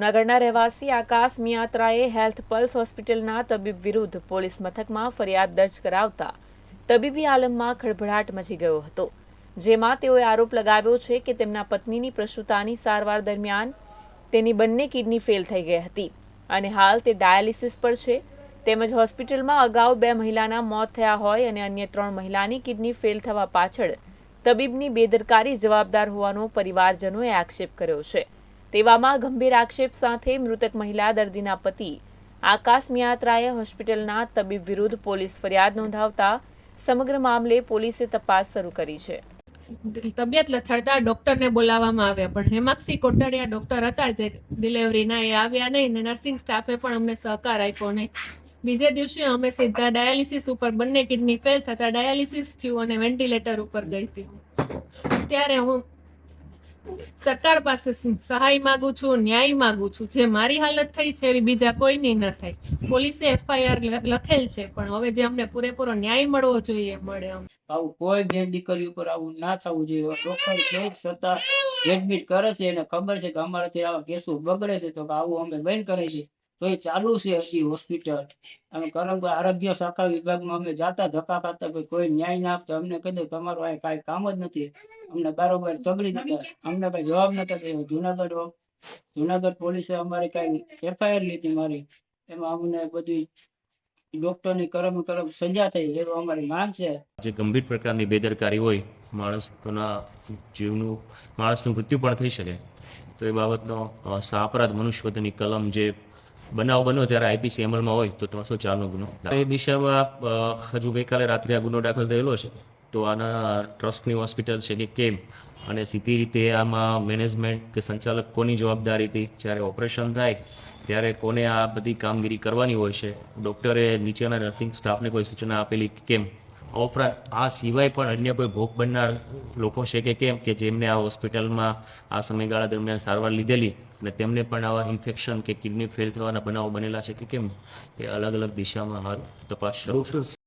જૂનાગઢના રહેવાસી આકાશ મિયાત્રાએ health pulse હોસ્પિટલના તબીબ વિરુદ્ધ પોલીસ મથકમાં ફરિયાદ દર્જ કરાવતા તબીબી આલમમાં ખળભળાટ મચી ગયો હતો, જેમાં તેઓએ આરોપ લગાવ્યો છે કે તેમના પત્નીની પ્રસૂતાની સારવાર દરમિયાન તેની બંને કિડની ફેલ થઈ ગઈ હતી અને હાલ તે ડાયાલિસિસ પર છે. તેમજ હોસ્પિટલમાં અગાઉ બે મહિલાના મોત થયા હોય અને અન્ય ત્રણ મહિલાની કિડની ફેલ થવા પાછળ તબીબની બેદરકારી જવાબદાર હોવાનો પરિવારજનોએ આક્ષેપ કર્યો છે. તેવામાં ગંભીર આક્ષેપ સાથે મૃતક મહિલા દર્દીના પતિ આકાશ મિયાત્રાએ હોસ્પિટલના તબીબ વિરુદ્ધ પોલીસ ફરિયાદ નોંધાવતા સમગ્ર મામલે પોલીસે તપાસ શરૂ કરી છે. તબિયત લથડતા ડોક્ટરને બોલાવવામાં આવ્યા, પણ હેમાક્ષી કોટડિયા ડોક્ટર હતા જે ડિલિવરીના એ આવ્યા નહીં ને નર્સિંગ સ્ટાફે પણ અમને સહકાર આપ્યો નહીં. બીજે દિવસે અમે સીધા ડાયાલિસિસ ઉપર બંને કિડની ફેલ થતા ડાયાલિસિસ થયું અને વેન્ટિલેટર ઉપર ગઈ હતી. ત્યારે હું સરકાર પાસે સહાય માંગુ છું, ન્યાય માંગુ છું. જે મારી હાલત થઈ છે, એવી બીજા કોઈની ન થાય પોલીસે એફઆઈઆર લખેલ છે, પણ હવે જે અમને પૂરેપૂરો ન્યાય મળવો જોઈએ મળે આવું કોઈ બે દીકરી ઉપર આવું ના થવું જોઈએ. ડોક્ટર કે છતાં એડમિટ કરે છે, એને ખબર છે કે અમારાથી આવા કેસો બગડે છે, તો આવું અમે બંધ કરે છે તો એ ચાલુ છે હજી હોસ્પિટલ અને કરમ આરોગ્ય શાખા વિભાગમાં અમે જાતા ધક્કા ખાતા કોઈ કોઈ ન્યાય ના આપતા. અમને કહી દે તમારું આ કાંઈ કામ જ નથી. અમને બારોબાર તગડી દીધા. અમને કઈ જવાબ નતા કહ્યું જુનાગઢ જુનાગઢ પોલીસે અમારી કાંઈ એફઆઈઆર લીધી મારી. એમાં અમને બધી ડોક્ટરની કરમ કરમ સજા થઈ એવું અમારી માંગ છે. જે ગંભીર પ્રકારની બેદરકારી હોય માણસના જીવનું માણસનું મૃત્યુ પણ થઈ શકે. તો એ બાબતનો સાપરાધ મનુષ્યવધની કલમ જે બનાવ બનો ત્યારે આઈપીસી અમલમાં હોય તો ત્રણસો ચારનો ગુનો? એ દિશામાં હજુ ગઈકાલે રાત્રે આ ગુનો દાખલ થયેલો છે. તો આના ટ્રસ્ટની હોસ્પિટલ છે કે કેમ? અને સીધી રીતે આમાં મેનેજમેન્ટ કે સંચાલક કોની જવાબદારી હતી? જ્યારે ઓપરેશન થાય, ત્યારે કોને આ બધી કામગીરી કરવાની હોય છે? ડૉક્ટરે નીચેના નર્સિંગ સ્ટાફને કોઈ સૂચના આપેલી કેમ? આ ઉપરાંત આ સિવાય પણ અન્ય કોઈ ભોગ બનનાર લોકો છે કે કેમ? કે જેમને આ હોસ્પિટલમાં આ સમયગાળા દરમિયાન સારવાર લીધેલી અને તેમને પણ આવા ઇન્ફેક્શન કે કિડની ફેલ થવાના બનાવો બનેલા છે કે કેમ? એ અલગ અલગ દિશામાં હાલ તપાસ શરૂ